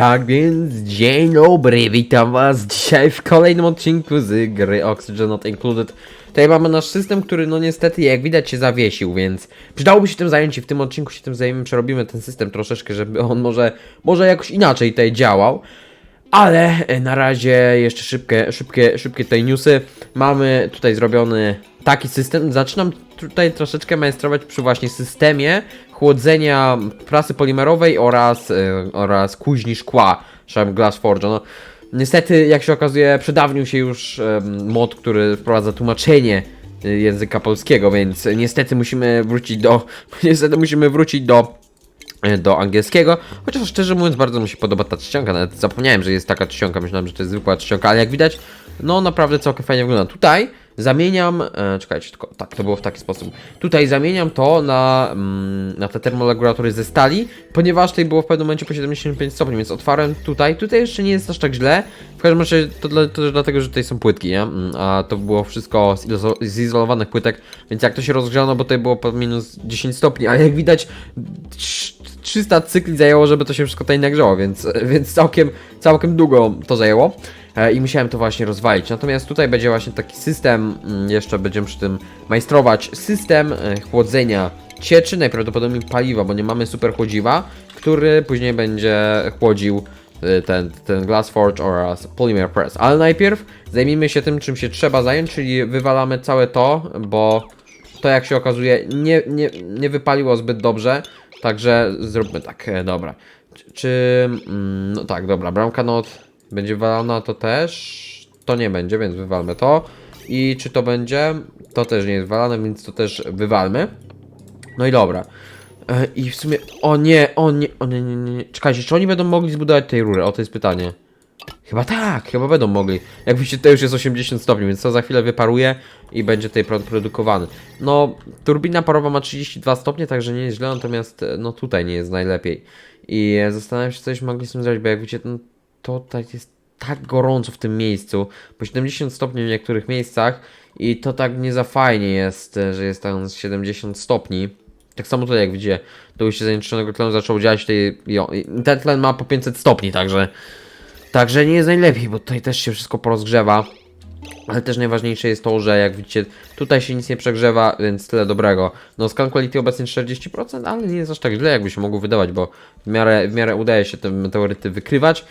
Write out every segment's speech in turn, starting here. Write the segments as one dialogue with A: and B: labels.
A: Tak więc dzień dobry, witam was dzisiaj w kolejnym odcinku z gry Oxygen Not Included. Tutaj mamy nasz system, który no niestety jak widać się zawiesił, więc przydałoby się tym zająć i w tym odcinku się tym zajmiemy, przerobimy ten system troszeczkę, żeby on może, może jakoś inaczej tutaj działał. Ale e, na razie jeszcze szybkie, szybkie, szybkie tutaj newsy. Mamy tutaj zrobiony taki system. Zaczynam tutaj troszeczkę majstrować przy właśnie systemie chłodzenia prasy polimerowej oraz, e, oraz kuźni szkła, czyli Glass Forge. No, niestety, jak się okazuje, przedawnił się już em, mod, który wprowadza tłumaczenie e, języka polskiego, więc niestety musimy wrócić do niestety musimy wrócić do e, do angielskiego, chociaż szczerze mówiąc bardzo mi się podoba ta czcionka, nawet zapomniałem, że jest taka czcionka, myślałem, że to jest zwykła czcionka, ale jak widać, no naprawdę całkiem fajnie wygląda. Tutaj zamieniam, e, czekajcie, tylko tak, to było w taki sposób. Tutaj zamieniam to na, mm, na te termoregulatory ze stali, ponieważ tutaj było w pewnym momencie po 75 stopni, więc otwarłem tutaj, tutaj jeszcze nie jest aż tak źle, w każdym razie to, dla, to dlatego, że tutaj są płytki, nie? Mm, A to było wszystko z, izo- z izolowanych płytek, więc jak to się rozgrzano, bo tutaj było po minus 10 stopni, ale jak widać 300 cykli zajęło, żeby to się wszystko tutaj nagrzało, więc, więc całkiem, całkiem długo to zajęło. E, I musiałem to właśnie rozwalić. Natomiast tutaj będzie właśnie taki system, mm, jeszcze będziemy przy tym majstrować, system e, chłodzenia cieczy, najprawdopodobniej paliwa, bo nie mamy super chłodziwa, który później będzie chłodził e, ten, ten Glass Forge oraz Polymer Press. Ale najpierw zajmijmy się tym, czym się trzeba zająć, czyli wywalamy całe to, bo to jak się okazuje nie, nie, nie wypaliło zbyt dobrze, także zróbmy tak, e, dobra. Czy, mm, no tak, dobra, bramka not będzie wywalona, to też, to nie będzie, więc wywalmy to. I czy to będzie, to też nie jest wywalane, więc to też wywalmy. No i dobra. E, I w sumie, o nie, o nie, o nie, nie, nie, czekajcie, czy oni będą mogli zbudować tej rury? O, to jest pytanie. Chyba tak, chyba będą mogli. Jak widzicie, to już jest 80 stopni, więc to za chwilę wyparuje i będzie tutaj prąd produkowany. No, turbina parowa ma 32 stopnie, także nie jest źle, natomiast e, no tutaj nie jest najlepiej. I e, zastanawiam się, coś mogli z tym zrobić, bo jak widzicie, no, to tutaj jest tak gorąco w tym miejscu, po 70 stopni w niektórych miejscach i to tak nie za fajnie jest, e, że jest tam 70 stopni. Tak samo tutaj, jak widzicie, to już się zanieczyszczonego tlenu zaczął dziać, tutaj, i ten tlen ma po 500 stopni, także Także nie jest najlepiej, bo tutaj też się wszystko porozgrzewa. Ale też najważniejsze jest to, że jak widzicie, tutaj się nic nie przegrzewa, więc tyle dobrego. No scan quality obecnie 40%, ale nie jest aż tak źle, jakby się mogło wydawać, bo w miarę, w miarę udaje się te meteoryty wykrywać.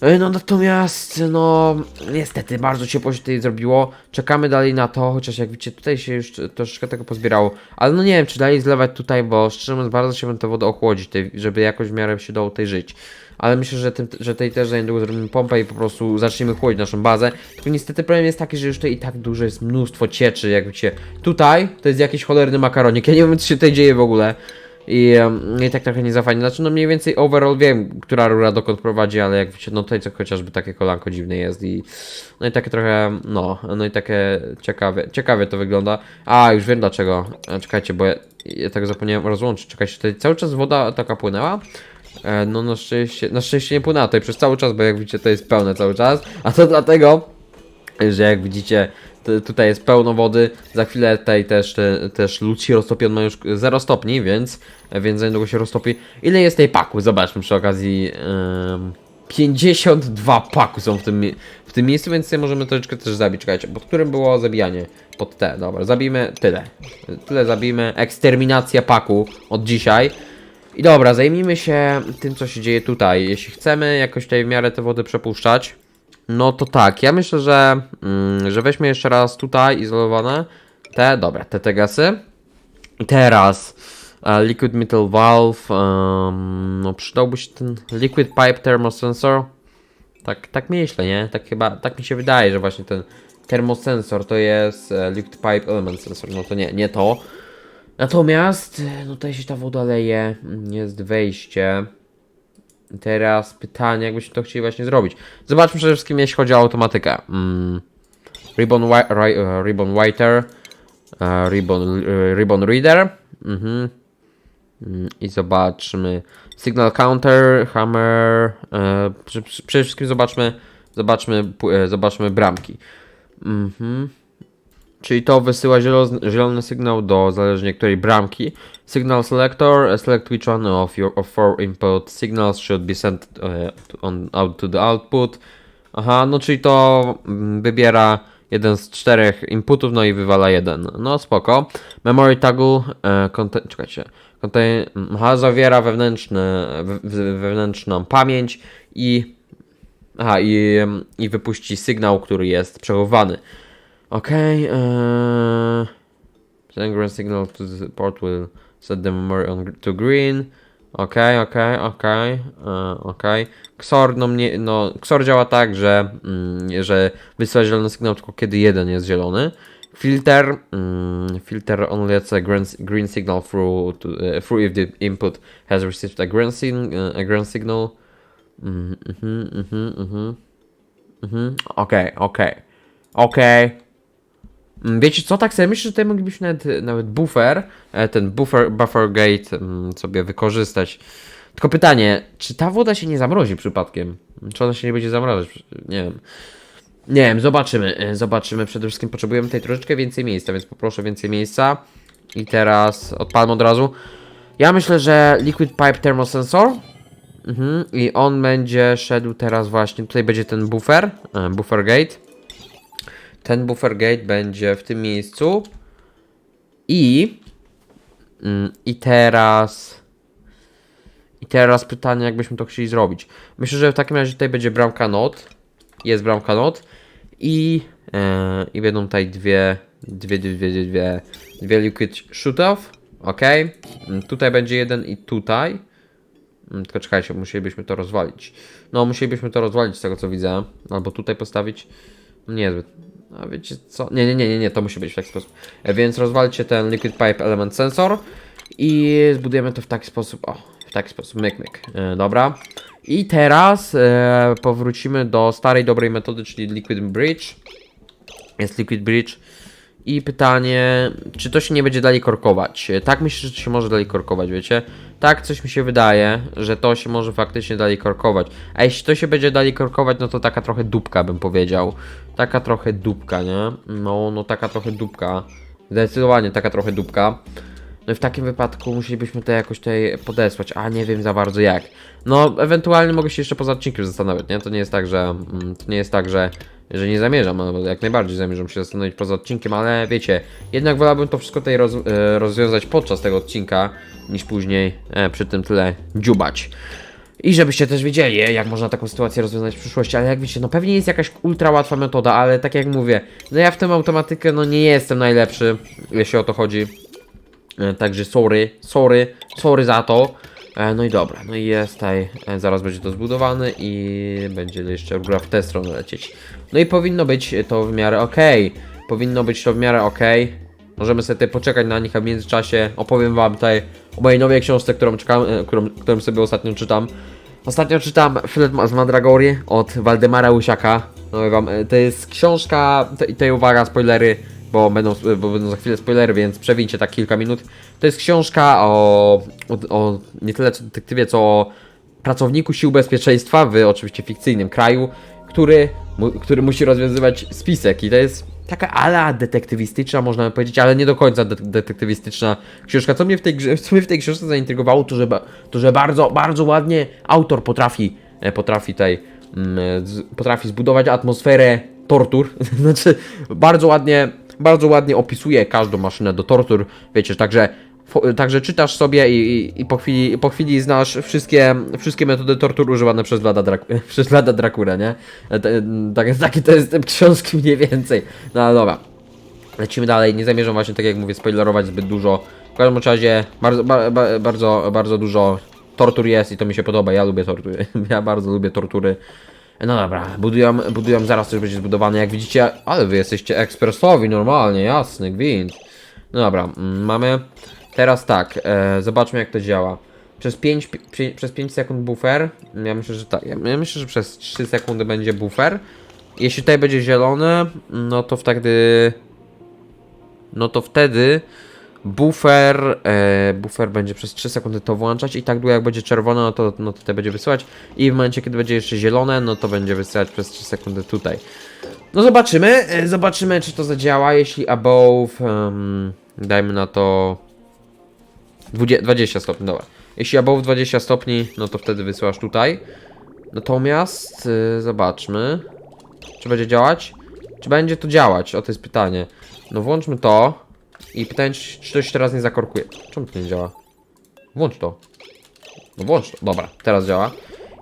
A: E, No natomiast, no niestety bardzo ciepło się tutaj zrobiło. Czekamy dalej na to, chociaż jak widzicie tutaj się już troszeczkę tego pozbierało. Ale no nie wiem, czy dalej zlewać tutaj, bo szczerze mówiąc bardzo się tę wodę ochłodzić, tej, żeby jakoś w miarę się dało tutaj żyć. Ale myślę, że, tym, że tej też za niedługo zrobimy pompę i po prostu zaczniemy chłodzić naszą bazę. Tylko niestety problem jest taki, że już tutaj i tak dużo jest mnóstwo cieczy, jak widzicie. Tutaj to jest jakiś cholerny makaronik, ja nie wiem co się tutaj dzieje w ogóle. I, I tak trochę nie. Znaczy, no mniej więcej overall wiem, która rura dokąd prowadzi, ale jak wiecie, no tutaj co chociażby takie kolanko dziwne jest i no i takie trochę, no, no i takie ciekawe, ciekawie to wygląda. A, już wiem dlaczego. E, Czekajcie, bo ja, ja tak zapomniałem rozłączyć. Czekajcie, tutaj cały czas woda taka płynęła. E, no na szczęście, na szczęście nie płynęła tutaj przez cały czas, bo jak widzicie to jest pełne cały czas. A to dlatego, że jak widzicie, to, tutaj jest pełno wody. Za chwilę tutaj też, te, też lód się roztopi, on ma już 0 stopni, więc, więc za niedługo się roztopi. Ile jest tej paku? Zobaczmy przy okazji. Ym, 52 paku są w tym, w tym miejscu, więc możemy troszeczkę też zabić. Czekajcie, pod którym było zabijanie? Pod T, dobra, zabijmy tyle. Tyle zabijmy. Eksterminacja paku od dzisiaj. I dobra, zajmijmy się tym, co się dzieje tutaj. Jeśli chcemy jakoś tutaj w miarę te wody przepuszczać, no to tak, ja myślę, że, mm, że weźmy jeszcze raz tutaj izolowane te, dobra, te tegasy. I teraz e, Liquid Metal Valve, em, no przydałby się ten Liquid Pipe Thermosensor. Tak, tak myślę, nie? Tak chyba, tak mi się wydaje, że właśnie ten termosensor to jest e, Liquid Pipe Element Sensor, no to nie, nie to. Natomiast, e, no tutaj się ta woda leje, jest wejście. Teraz pytanie, jakbyśmy to chcieli właśnie zrobić. Zobaczmy przede wszystkim, jeśli chodzi o automatykę. Mm. Ribbon, wi e, ribbon Writer, e, ribbon, e, ribbon Reader. Mhm. Mm, I zobaczmy. Signal Counter, Hammer. Przy- przede wszystkim zobaczmy, zobaczmy, zobaczmy bramki. Mhm. Czyli to wysyła zielony, zielony sygnał do zależnie której bramki. Signal selector, select which one of your of four input signals should be sent uh, on, out to the output. Aha, no czyli to mm, wybiera jeden z czterech inputów, no i wywala jeden. No spoko. Memory tagu, e, czekajcie, contain, aha, zawiera we, we- wewnętrzną pamięć i aha, i, i wypuści sygnał, który jest przechowywany. Okay, send green signal to the port will set the memory on, to green. Okej, okej, okej, e, okej. XOR, no mnie, no, XOR działa tak, że, mm, że wysyła zielony sygnał tylko kiedy jeden jest zielony. Filter, mm, filter only lets a green, green signal through, to, uh, through if the input has received a green, sig- uh, a green signal. Mhm, mhm, mhm, mhm. Okej, okej, okej. Mm, Wiecie co, tak sobie myślę, że tutaj moglibyśmy nawet, nawet buffer, e, ten buffer, buffer gate mm, sobie wykorzystać. Tylko pytanie, czy ta woda się nie zamrozi przypadkiem? Czy ona się nie będzie zamrażać? Nie wiem. Nie wiem, zobaczymy. e, Zobaczymy. Przede wszystkim potrzebujemy tutaj troszeczkę więcej miejsca, więc poproszę więcej miejsca. I teraz odpalmy od razu. Ja myślę, że Liquid Pipe Thermosensor. Mhm. I on będzie szedł teraz właśnie. Tutaj będzie ten buffer, e, buffer gate. Ten buffer gate będzie w tym miejscu. I. mm, I teraz. I teraz pytanie, jakbyśmy to chcieli zrobić. Myślę, że w takim razie tutaj będzie bramka not. Jest bramka not. I. E, I będą tutaj dwie. Dwie, dwie, dwie, dwie, dwie liquid shoot off. Ok. Mm, Tutaj będzie jeden i tutaj. Mm, Tylko czekajcie, musielibyśmy to rozwalić. No, musielibyśmy to rozwalić z tego co widzę. Albo tutaj postawić. Niezbyt. A wiecie co? Nie, nie, nie, nie, nie, to musi być w taki sposób. E, Więc rozwalcie ten Liquid Pipe Element Sensor i zbudujemy to w taki sposób. O, w taki sposób, myk, myk. E, dobra. I teraz e, powrócimy do starej, dobrej metody, czyli Liquid Bridge. Jest Liquid Bridge. I pytanie, czy to się nie będzie dalej korkować? E, Tak myślę, że to się może dalej korkować, wiecie? Tak, coś mi się wydaje, że to się może faktycznie dalej korkować. A jeśli to się będzie dalej korkować, no to taka trochę dupka bym powiedział. Taka trochę dupka, nie? No, no taka trochę dupka. Zdecydowanie taka trochę dupka. No i w takim wypadku musielibyśmy to jakoś tutaj podesłać, a nie wiem za bardzo jak. No, ewentualnie mogę się jeszcze poza odcinkiem zastanowić, nie? To nie jest tak, że mm, to nie jest tak, że, że nie zamierzam, no, jak najbardziej zamierzam się zastanowić poza odcinkiem, ale wiecie, jednak wolałbym to wszystko tutaj roz, e, rozwiązać podczas tego odcinka, niż później e, przy tym tyle dziubać. I żebyście też wiedzieli, jak można taką sytuację rozwiązać w przyszłości, ale jak wiecie, no pewnie jest jakaś ultra łatwa metoda, ale tak jak mówię, no ja w tym automatykę no nie jestem najlepszy, jeśli o to chodzi. E, Także sorry, sorry, sorry za to. E, No i dobra, no i jest tutaj, e, zaraz będzie to zbudowane i będzie jeszcze rura w tę stronę lecieć. No i powinno być to w miarę ok. Powinno być to w miarę ok. Możemy sobie poczekać na nich, a w międzyczasie opowiem wam tutaj o mojej nowej książce, którą, czekam, którą, którą sobie ostatnio czytam. Ostatnio czytam Filet z Mandragory od Waldemara Łysiaka. No wam, to jest książka, i tutaj uwaga, spoilery, bo będą, bo będą za chwilę spoilery, więc przewincie tak kilka minut. To jest książka o, o, o nie tyle co detektywie, co o pracowniku sił bezpieczeństwa w oczywiście fikcyjnym kraju, który, mu, który musi rozwiązywać spisek i to jest taka ala detektywistyczna, można powiedzieć, ale nie do końca de detektywistyczna książka. Co mnie w tej, co mnie w tej książce zaintrygowało, to że, to, że bardzo, bardzo ładnie autor potrafi, e, potrafi tutaj, mm, potrafi zbudować atmosferę tortur, znaczy bardzo ładnie, bardzo ładnie opisuje każdą maszynę do tortur, wiecie, także Także czytasz sobie i, i, i po, chwili, po chwili znasz wszystkie, wszystkie metody tortur używane przez Vlada, Drak- przez Vlada Dracula, nie? E, te- Tak, taki to jest książki mniej więcej. No dobra. Lecimy dalej, nie zamierzam właśnie, tak jak mówię, spoilerować zbyt dużo. W każdym razie bardzo, ba, ba, bardzo, bardzo dużo tortur jest i to mi się podoba, ja lubię tortury. Ja bardzo lubię tortury. No dobra, budują, budują, zaraz coś będzie zbudowane, jak widzicie, ale wy jesteście ekspresowi, normalnie, jasny, gwint. No dobra, mm, mamy. Teraz tak, e, zobaczmy jak to działa. Przez 5, pi, przez 5 sekund buffer. Ja myślę, że tak. Ja myślę, że przez 3 sekundy będzie buffer. Jeśli tutaj będzie zielone, no to wtedy. No to wtedy buffer, e, buffer będzie przez 3 sekundy to włączać i tak długo jak będzie czerwone, no to, no to tutaj będzie wysyłać i w momencie kiedy będzie jeszcze zielone, no to będzie wysyłać przez 3 sekundy tutaj. No zobaczymy, e, zobaczymy czy to zadziała, jeśli above, em, dajmy na to 20, 20 stopni, dobra. Jeśli above 20 stopni, no to wtedy wysyłasz tutaj. Natomiast y, zobaczmy, czy będzie działać? Czy będzie to działać? O, to jest pytanie. No włączmy to i pytanie, czy czy to teraz nie zakorkuje. Czemu to nie działa? Włącz to. No włącz to. Dobra, teraz działa.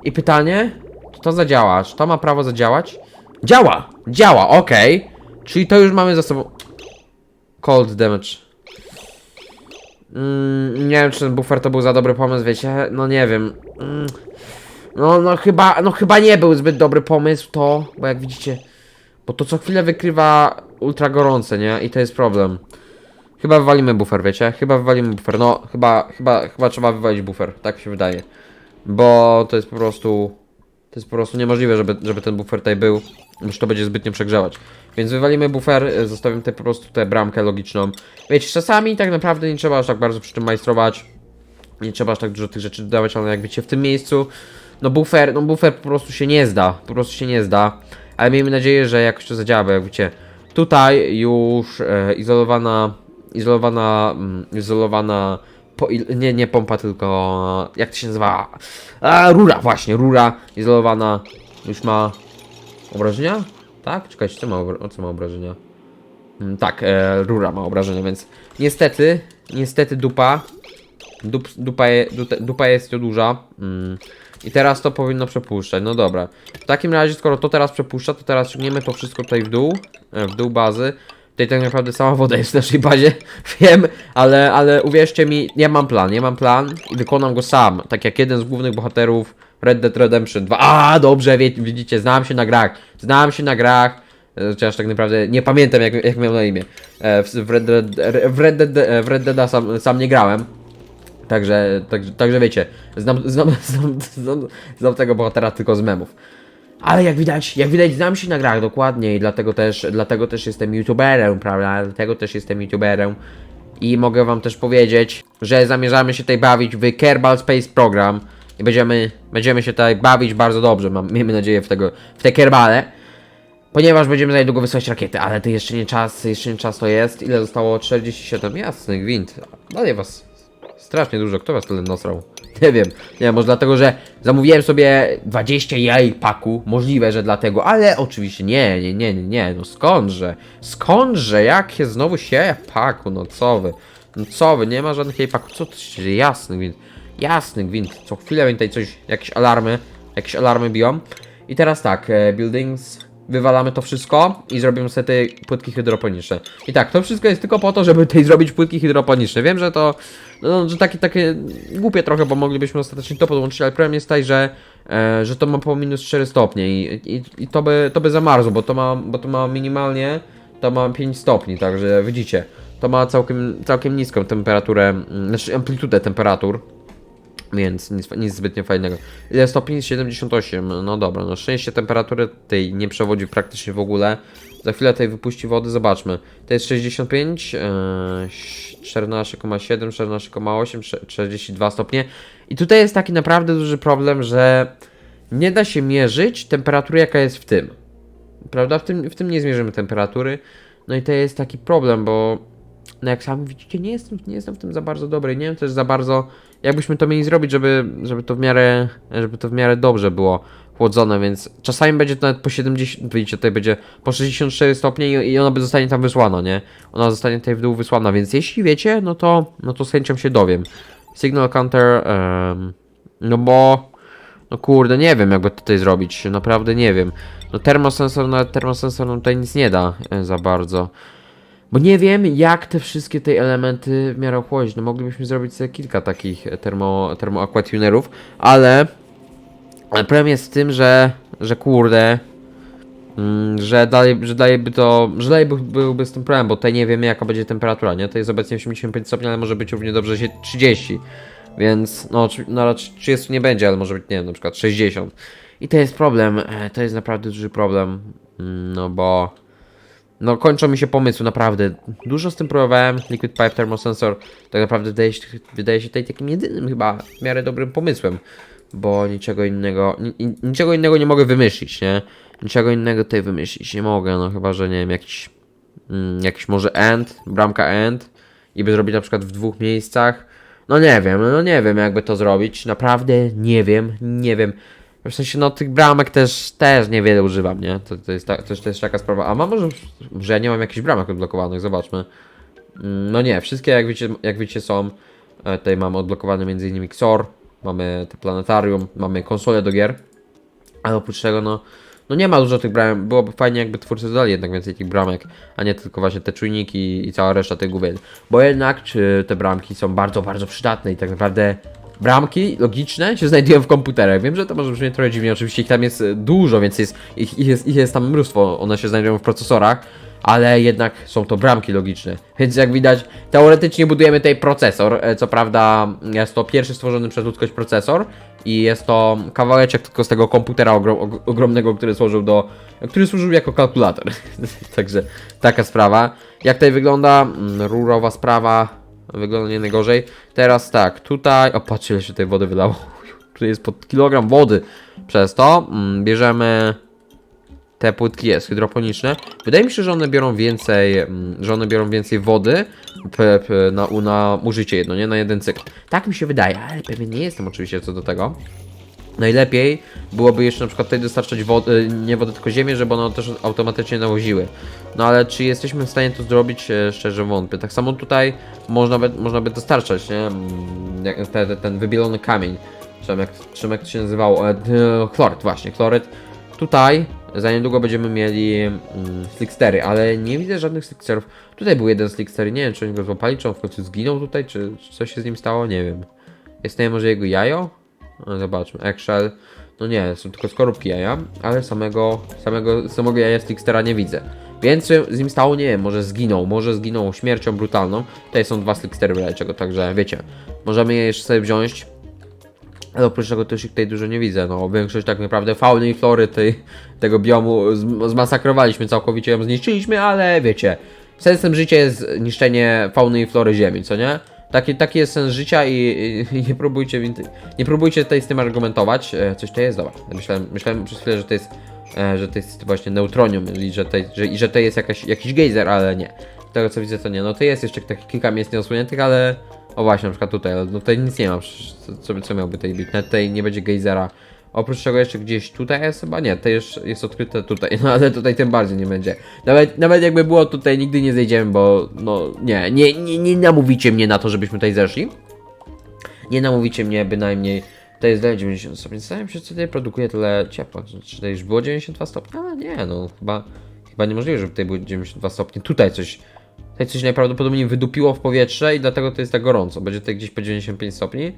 A: I pytanie, czy to zadziała? Czy to ma prawo zadziałać? Działa! Działa, okej. Czyli to już mamy za sobą. Cold damage. Mm, nie wiem, czy ten buffer to był za dobry pomysł, wiecie? No nie wiem. Mm, no, no chyba, no chyba nie był zbyt dobry pomysł to, bo jak widzicie, bo to co chwilę wykrywa ultra gorące, nie? I to jest problem. Chyba wywalimy buffer, wiecie? Chyba wywalimy buffer. No, chyba, chyba, chyba trzeba wywalić buffer, tak się wydaje. Bo to jest po prostu, to jest po prostu niemożliwe, żeby, żeby ten buffer tutaj był, już to będzie zbytnio przegrzewać. Więc wywalimy buffer, e, zostawimy tutaj po prostu tę bramkę logiczną. Wiecie, czasami tak naprawdę nie trzeba aż tak bardzo przy tym majstrować. Nie trzeba aż tak dużo tych rzeczy dodawać, ale jak wiecie, w tym miejscu, no buffer, no buffer po prostu się nie zda, po prostu się nie zda. Ale miejmy nadzieję, że jakoś to zadziała, bo jak wiecie, tutaj już e, izolowana, izolowana, mm, izolowana, po, nie, nie pompa, tylko, jak to się nazywa? A, rura, właśnie, rura izolowana już ma obrażenia? Tak? Czekajcie, co ma, obra- co ma obrażenia? Mm, tak, e, rura ma obrażenia, więc niestety, niestety dupa, dup, dupa, je, dupa jest to duża. Mm. I teraz to powinno przepuszczać. No dobra. W takim razie, skoro to teraz przepuszcza, to teraz ciągniemy to wszystko tutaj w dół, e, w dół bazy. Tutaj tak naprawdę sama woda jest w naszej bazie, wiem, ale, ale uwierzcie mi, ja mam plan, ja mam plan i wykonam go sam, tak jak jeden z głównych bohaterów Red Dead Redemption 2. A, dobrze, wie, widzicie, znam się na grach, znam się na grach, e, chociaż tak naprawdę nie pamiętam jak, jak miał na imię. E, W, Red Dead, w Red Dead, e, w Red sam, sam nie grałem, Także, także, także wiecie, znam, znam, znam, znam, znam tego bohatera tylko z memów. Ale jak widać, jak widać znam się na grach dokładnie i dlatego też, dlatego też jestem youtuberem, prawda? Dlatego też jestem youtuberem. I mogę wam też powiedzieć, że zamierzamy się tutaj bawić w Kerbal Space Program. I będziemy, będziemy się tutaj bawić bardzo dobrze, mam, miejmy nadzieję w, tego, w te Kerbale. Ponieważ będziemy za niedługo wysłać rakiety, ale to jeszcze nie czas, jeszcze nie czas to jest. Ile zostało? 47, jasny gwint. Dalej was Strasznie dużo, kto was tyle nasrał? Nie wiem, nie, może dlatego, że zamówiłem sobie 20 jaj paku, możliwe, że dlatego, ale oczywiście nie, nie, nie, nie, nie, no skądże, skądże, jakie znowu się paku, no co no nie ma żadnych jej paku, co to się jasny gwint, jasny gwint, co chwilę tutaj coś, jakieś alarmy, jakieś alarmy biją. I teraz tak, e, buildings, wywalamy to wszystko i zrobimy sobie te płytki hydroponiczne. I tak, to wszystko jest tylko po to, żeby tutaj zrobić płytki hydroponiczne. Wiem, że to, no, że takie, takie głupie trochę, bo moglibyśmy ostatecznie to podłączyć, ale problem jest tutaj, że, e, że to ma po minus 4 stopnie i, i, i to, by, to by zamarzło, bo to ma, bo to ma minimalnie, to ma 5 stopni, także widzicie, to ma całkiem, całkiem niską temperaturę, znaczy amplitudę temperatur. Więc nic, nic zbytnio fajnego. Ile stopni? 78. No dobra, no szczęście temperatury tej nie przewodzi praktycznie w ogóle. Za chwilę tutaj wypuści wody, zobaczmy. To jest 65, e, 14,7, 14,8, 42 stopnie. I tutaj jest taki naprawdę duży problem, że nie da się mierzyć temperatury, jaka jest w tym. Prawda? W tym, w tym nie zmierzymy temperatury. No i to jest taki problem, bo no jak sami widzicie, nie jestem, nie jestem w tym za bardzo dobry. Nie wiem też za bardzo, jakbyśmy to mieli zrobić, żeby, żeby to w miarę, żeby to w miarę dobrze było chłodzone, więc czasami będzie to nawet po 70, widzicie, tutaj będzie po 64 stopnie i, i ona by zostanie tam wysłana, nie? Ona zostanie tutaj w dół wysłana, więc jeśli wiecie, no to, no to z chęcią się dowiem. Signal counter, em, no bo, no kurde, nie wiem jakby tutaj zrobić, naprawdę nie wiem. No termosensor, nawet termosensor nam tutaj nic nie da e, za bardzo. Bo nie wiem, jak te wszystkie te elementy w miarę ochłodzić. No moglibyśmy zrobić sobie kilka takich termo, termoaquatunerów, ale, problem jest w tym, że, że kurde, mm, że dalej, że dalej by to, że dalej by, byłby z tym problem, bo tutaj nie wiemy jaka będzie temperatura, nie? To jest obecnie 85 stopni, ale może być równie dobrze się 30, więc no, no raczej 30 nie będzie, ale może być, nie wiem, na przykład 60. I to jest problem, e, to jest naprawdę duży problem, mm, no bo... No kończą mi się pomysły, naprawdę. Dużo z tym próbowałem. Liquid Pipe Thermosensor tak naprawdę wydaje się, wydaje się tutaj takim jedynym chyba w miarę dobrym pomysłem. bo niczego innego, ni, ni- niczego innego nie mogę wymyślić, nie? Niczego innego tutaj wymyślić nie mogę, no chyba, że nie wiem, jakiś, mm, jakiś może end, bramka end i by zrobić na przykład w dwóch miejscach. No nie wiem, no nie wiem jakby to zrobić, naprawdę nie wiem, nie wiem. W sensie, no tych bramek też, też niewiele używam, nie? To, to, jest, ta, to, to jest taka sprawa. A mam może, że ja nie mam jakichś bramek odblokowanych, zobaczmy. Mm, No nie, wszystkie jak widzicie, jak widzicie są. E, Tutaj mamy odblokowany m.in. XOR, mamy te planetarium, mamy konsolę do gier. Ale oprócz tego, no, no nie ma dużo tych bramek. Byłoby fajnie, jakby twórcy dodali jednak więcej tych bramek, a nie tylko właśnie te czujniki i cała reszta tych główien. Bo jednak czy te bramki są bardzo, bardzo przydatne i tak naprawdę bramki logiczne się znajdują w komputerach. Wiem, że to może brzmieć trochę dziwnie, oczywiście ich tam jest e, dużo, więc jest, ich, ich, jest, ich jest tam mnóstwo, one się znajdują w procesorach, ale jednak są to bramki logiczne. Więc jak widać, teoretycznie budujemy tutaj procesor. E, Co prawda jest to pierwszy stworzony przez ludzkość procesor i jest to kawałeczek tylko z tego komputera ogrom, og- ogromnego, który służył do, który służył jako kalkulator. Także taka sprawa. Jak tutaj wygląda mm, rurowa sprawa, wygląda nie najgorzej. Teraz tak, tutaj, o patrzcie ile się tej wody wylało. Tutaj jest pod kilogram wody. Przez to mm, bierzemy te płytki jest, hydroponiczne. Wydaje mi się, że one biorą więcej, mm, że one biorą więcej wody p, p, na, na użycie jedno, nie? Na jeden cykl. Tak mi się wydaje, ale pewien nie jestem oczywiście co do tego. Najlepiej byłoby jeszcze na przykład tutaj dostarczać wody, nie wodę, tylko ziemię, żeby one też automatycznie nawoziły. No ale czy jesteśmy w stanie to zrobić? E, Szczerze wątpię. Tak samo tutaj można by, można by dostarczać, nie? Mm, jak- Te, te, ten wybielony kamień. Czy tam jak, czym jak to się nazywało? E, e, chloryt, właśnie, chloryt. Tutaj za niedługo będziemy mieli mm, slickstery, ale nie widzę żadnych slicksterów. Tutaj był jeden slickster, nie wiem czy oni go złapali, czy on w końcu zginął tutaj, czy, czy coś się z nim stało, nie wiem. Jest tutaj może jego jajo? Zobaczmy, eggshell. No nie, są tylko skorupki jaja, ale samego, samego, samego jaja slickstera nie widzę. Więc z nim stało, nie wiem, może zginął, może zginął śmiercią brutalną. Tutaj są dwa slickstery w razie czego, także wiecie, możemy je jeszcze sobie wziąć. Ale oprócz tego też ich tutaj dużo nie widzę. No, większość tak naprawdę fauny i flory tej, tego biomu zm- zmasakrowaliśmy całkowicie, ją zniszczyliśmy, ale wiecie, sensem życia jest niszczenie fauny i flory ziemi, co nie? Taki, taki jest sens życia i, i, nie próbujcie nie próbujcie tutaj z tym argumentować. E, Coś to jest, dobra. Myślałem, myślałem przez chwilę, że to jest, e, że to jest właśnie neutronium i że, tutaj, że, i że to jest jakaś, jakiś gejzer, ale nie. Z tego co widzę to nie. No to jest jeszcze takich kilka miejsc nieosłoniętych, ale o właśnie, na przykład tutaj, no tutaj nic nie ma, co, co miałby tutaj być? Nawet tutaj nie będzie gejzera. Oprócz tego jeszcze gdzieś tutaj jest chyba? Nie, to już jest odkryte tutaj, no ale tutaj tym bardziej nie będzie. Nawet, nawet jakby było tutaj nigdy nie zejdziemy, bo no nie, nie, nie, nie namówicie mnie na to, żebyśmy tutaj zeszli. Nie namówicie mnie bynajmniej. To jest dalej 90 stopni. Zastanawiam się, co tutaj produkuje tyle ciepła. Czy- Czy to już było 92 stopnie? A nie, no chyba, chyba niemożliwe, żeby tutaj było 92 stopnie. Tutaj coś, tutaj coś najprawdopodobniej wydupiło w powietrze i dlatego to jest tak gorąco. Będzie tutaj gdzieś po 95 stopni.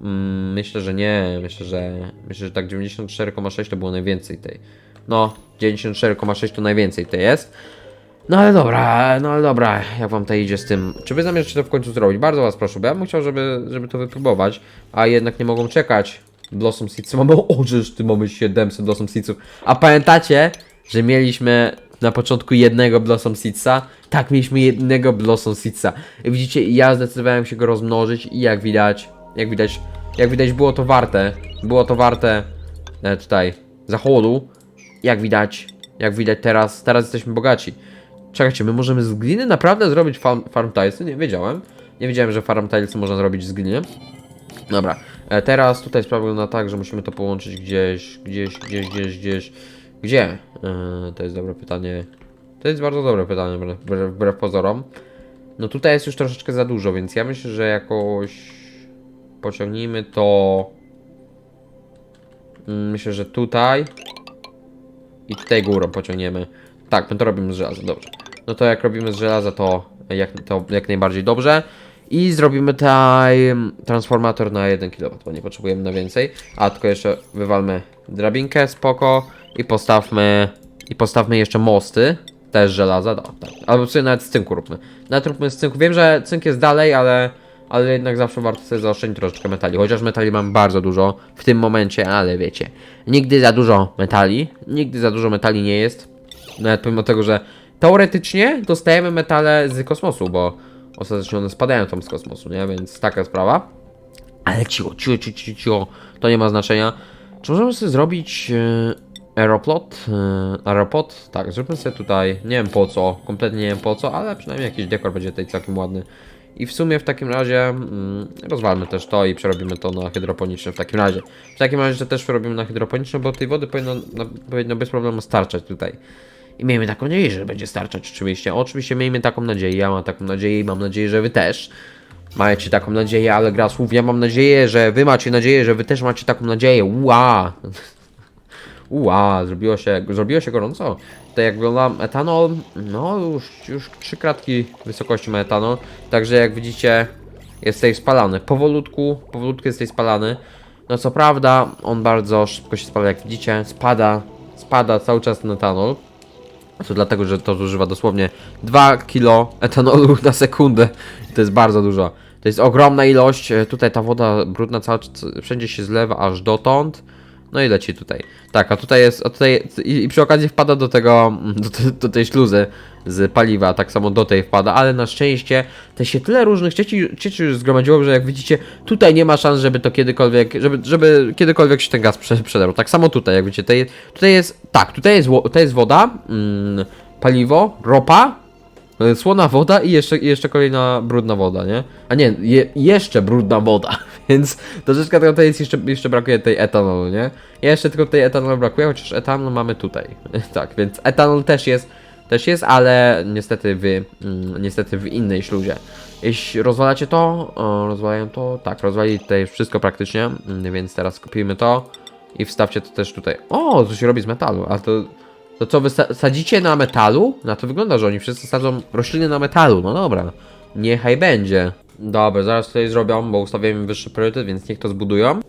A: Mm, myślę, że nie. Myślę, że myślę, że tak 94,6 to było najwięcej tej. No, 94,6 to najwięcej tej jest. No ale dobra, no ale dobra, jak wam to idzie z tym? Czy wy zamierzacie to w końcu zrobić? Bardzo was proszę, bo ja bym chciał, żeby, żeby to wypróbować, a jednak nie mogą czekać. Blossom Seeds, mamy, o, żeż ty mamy 700 Blossom Seedsów. A pamiętacie, że mieliśmy na początku jednego Blossom Seedsa? Tak, mieliśmy jednego Blossom Seedsa. Widzicie, ja zdecydowałem się go rozmnożyć i jak widać, jak widać, jak widać było to warte, było to warte e, tutaj zachodu. Jak widać, jak widać teraz, teraz jesteśmy bogaci. Czekajcie, my możemy z gliny naprawdę zrobić farm, farm tilesy? Nie wiedziałem. Nie wiedziałem, że farm tilesy można zrobić z gliny. Dobra, e, teraz tutaj sprawa wygląda tak, że musimy to połączyć gdzieś, gdzieś, gdzieś, gdzieś, gdzieś. Gdzie? E, to jest dobre pytanie. To jest bardzo dobre pytanie, wbrew, wbrew, wbrew pozorom. No tutaj jest już troszeczkę za dużo, więc ja myślę, że jakoś pociągnijmy to. Mm, Myślę, że tutaj i tutaj górą pociągniemy. Tak, my to robimy z żelaza, dobrze. No to jak robimy z żelaza, to jak, to jak najbardziej dobrze. I zrobimy tutaj mm, transformator na 1 kW, bo nie potrzebujemy na więcej. A tylko jeszcze wywalmy drabinkę, spoko. I postawmy, i postawmy jeszcze mosty. Też żelaza, no, tak. Albo sobie nawet z cynku róbmy. Nawet róbmy z cynku. Wiem, że cynk jest dalej, ale, ale jednak zawsze warto sobie zaoszczędzić troszeczkę metali. Chociaż metali mam bardzo dużo w tym momencie, ale wiecie. Nigdy za dużo metali. Nigdy za dużo metali nie jest. Nawet pomimo tego, że teoretycznie dostajemy metale z kosmosu, bo ostatecznie one spadają tam z kosmosu, nie? Więc taka sprawa. Ale cicho, cicho, cicho, cicho, to nie ma znaczenia. Czy możemy sobie zrobić e, aeroplot? E, aeropod? Tak, zróbmy sobie tutaj, nie wiem po co, kompletnie nie wiem po co, ale przynajmniej jakiś dekor będzie tutaj całkiem ładny. I w sumie w takim razie mm, rozwalmy też to i przerobimy to na hydroponiczne w takim razie. W takim razie to też przerobimy na hydroponiczne, bo tej wody powinno, na, powinno bez problemu starczać tutaj. I miejmy taką nadzieję, że będzie starczać oczywiście. Oczywiście miejmy taką nadzieję, ja mam taką nadzieję i mam nadzieję, że wy też. Macie taką nadzieję, ale gra słów, ja mam nadzieję, że wy macie nadzieję, że wy też macie taką nadzieję. Ua! Ua, zrobiło się, zrobiło się gorąco. Tutaj jak wygląda etanol, no już, już trzy kratki wysokości ma etanol. Także jak widzicie, jest tutaj spalany. Powolutku, powolutku jest tutaj spalany. No co prawda, on bardzo szybko się spala, jak widzicie. Spada, spada cały czas ten etanol. To dlatego, że to zużywa dosłownie 2 kg etanolu na sekundę. To jest bardzo dużo. To jest ogromna ilość. E, Tutaj ta woda brudna cały wszędzie się zlewa aż dotąd. No i leci tutaj. Tak, a tutaj jest. A tutaj, i, I przy okazji wpada do tego. Do, do tej śluzy z paliwa, tak samo do tej wpada, ale na szczęście te się tyle różnych cieci, cieci już zgromadziło, że jak widzicie, tutaj nie ma szans, żeby to kiedykolwiek, żeby, żeby kiedykolwiek się ten gaz prze, przedarł. Tak samo tutaj, jak widzicie, tutaj, tutaj jest. Tak, tutaj jest, tutaj jest woda, mm, paliwo, ropa, E, Słona woda i jeszcze, jeszcze kolejna brudna woda, nie? A nie, je, jeszcze brudna woda, więc troszeczkę tutaj jest jeszcze, jeszcze brakuje tej etanolu, nie? Jeszcze tylko tej etanolu brakuje, chociaż etanol mamy tutaj. tak, więc etanol też jest, też jest, ale niestety w, mm, niestety w innej śluzie. Jeśli rozwalacie to, o, rozwalają to, tak, rozwali tutaj wszystko praktycznie, mm, więc teraz kupimy to i wstawcie to też tutaj. O, to się robi z metalu, a to to co, wy sa- sadzicie na metalu? Na to wygląda, że oni wszyscy sadzą rośliny na metalu. No dobra, niechaj będzie. Dobra, zaraz tutaj zrobią, bo ustawiam im wyższy priorytet, więc niech to zbudują.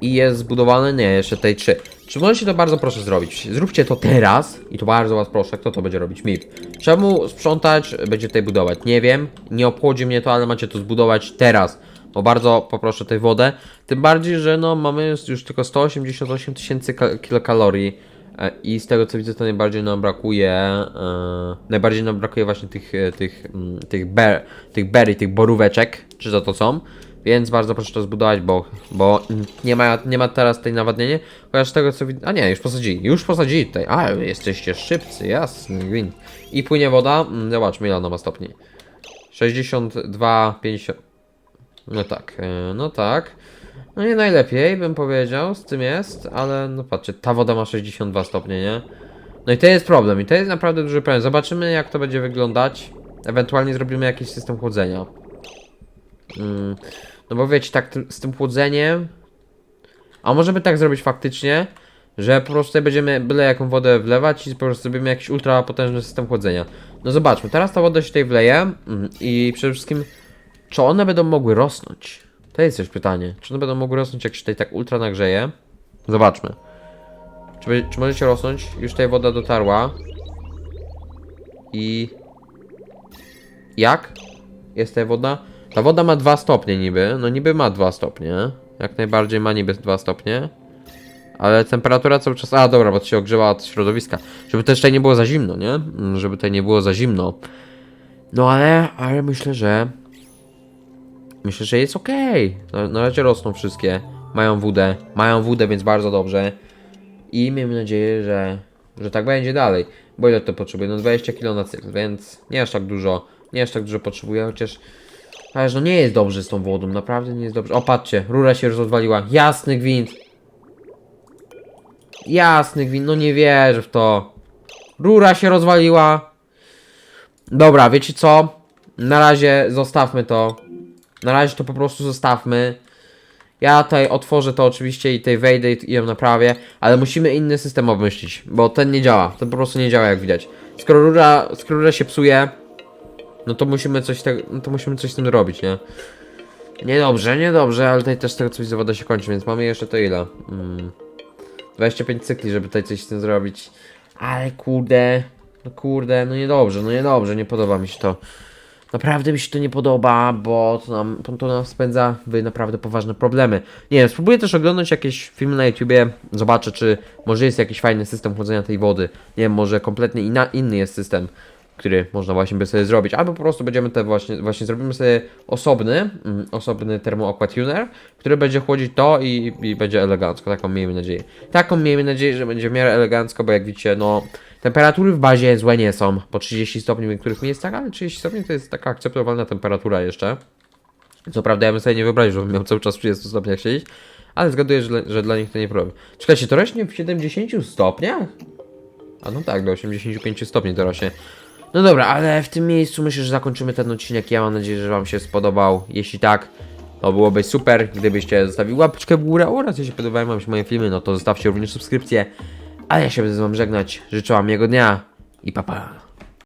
A: I jest zbudowane, nie, jeszcze tej 3. Czy możecie to bardzo proszę zrobić? Zróbcie to teraz i to bardzo was proszę, kto to będzie robić? MIP. Czemu sprzątać, będzie tutaj budować? Nie wiem, nie obchodzi mnie to, ale macie to zbudować teraz. Bo bardzo poproszę tej wodę. Tym bardziej, że no mamy już- tylko 188 tysięcy ka- kilokalorii. E, I z tego co widzę, to najbardziej nam brakuje. E, najbardziej nam brakuje właśnie tych, e, tych, mm, tych, ber, tych berry, tych boróweczek, czy to to są. Więc bardzo proszę to zbudować, bo, bo nie, ma, nie ma teraz tej nawadnienia. Chociaż z tego co widzę. A nie, już posadzili. Już posadzili tutaj. A, jesteście szybcy, jasny gwint. I płynie woda. Mm, Zobaczmy, ile ona ma stopni. 62, 50. No tak, no tak. No nie najlepiej bym powiedział, z tym jest, ale no patrzcie, ta woda ma 62 stopnie, nie? No i to jest problem, i to jest naprawdę duży problem. Zobaczymy jak to będzie wyglądać. Ewentualnie zrobimy jakiś system chłodzenia. Mm, no bo wiecie, tak z tym chłodzeniem... A może by tak zrobić faktycznie, że po prostu będziemy byle jaką wodę wlewać i po prostu zrobimy jakiś ultra potężny system chłodzenia. No zobaczmy, teraz ta woda się tutaj wleje mm, i przede wszystkim czy one będą mogły rosnąć? To jest też pytanie. Czy one będą mogły rosnąć, jak się tutaj tak ultra nagrzeje? Zobaczmy. Czy, czy możecie rosnąć? Już tutaj woda dotarła. I... Jak? Jest tutaj woda? Ta woda ma 2 stopnie niby. No niby ma 2 stopnie. Jak najbardziej ma niby 2 stopnie. Ale temperatura cały czas... A dobra, bo to się ogrzewała od środowiska. Żeby też tutaj nie było za zimno, nie? Żeby tutaj nie było za zimno. No ale, ale myślę, że Myślę, że jest okej. Na, na razie rosną wszystkie. Mają wódę. Mają wódę, więc bardzo dobrze. I miejmy nadzieję, że, że tak będzie dalej. Bo ile to potrzebuje? No 20 kg na cykl, więc nie aż tak dużo. Nie aż tak dużo potrzebuję, chociaż... Ależ no nie jest dobrze z tą wodą, naprawdę nie jest dobrze. O, patrzcie, rura się już rozwaliła. Jasny gwint. Jasny gwint, no nie wierzę w to. Rura się rozwaliła. Dobra, wiecie co? Na razie zostawmy to. Na razie to po prostu zostawmy. Ja tutaj otworzę to oczywiście i tutaj wejdę i ją naprawię, ale musimy inny system obmyślić, bo ten nie działa. Ten po prostu nie działa jak widać. Skoro rura, skoro rura się psuje, no to musimy coś no to musimy coś z tym zrobić, nie? Niedobrze, niedobrze, ale tutaj też z tego co widzę woda się kończy, więc mamy jeszcze to ile? Mm, 25 cykli, żeby tutaj coś z tym zrobić. Ale kurde, no kurde, no niedobrze, no niedobrze, nie podoba mi się to. Naprawdę mi się to nie podoba, bo to nam, to nam spędza w naprawdę poważne problemy. Nie wiem, spróbuję też oglądać jakieś filmy na YouTubie, zobaczę czy może jest jakiś fajny system chłodzenia tej wody. Nie wiem, może kompletnie inna, inny jest system, który można właśnie by sobie zrobić, albo po prostu będziemy te właśnie, właśnie zrobimy sobie osobny, mm, osobny Thermo Aqua Tuner, który będzie chłodzić to i, i będzie elegancko, taką miejmy nadzieję. Taką miejmy nadzieję, że będzie w miarę elegancko, bo jak widzicie, no temperatury w bazie złe nie są, po 30 stopni w niektórych miejscach, ale 30 stopni to jest taka akceptowalna temperatura jeszcze. Co prawda ja bym sobie nie wyobraził, żebym miał cały czas w 30 stopniach siedzieć, ale zgaduję, że, że dla nich to nie problem. Czekajcie, to rośnie w 70 stopniach? A no tak, do 85 stopni to rośnie. No dobra, ale w tym miejscu myślę, że zakończymy ten odcinek. Ja mam nadzieję, że Wam się spodobał. Jeśli tak, to byłoby super, gdybyście zostawili łapeczkę w górę oraz jeśli podobają Wam się moje filmy, no to zostawcie również subskrypcję. A ja się będę z Wami żegnać. Życzę Wam miłego dnia i pa pa.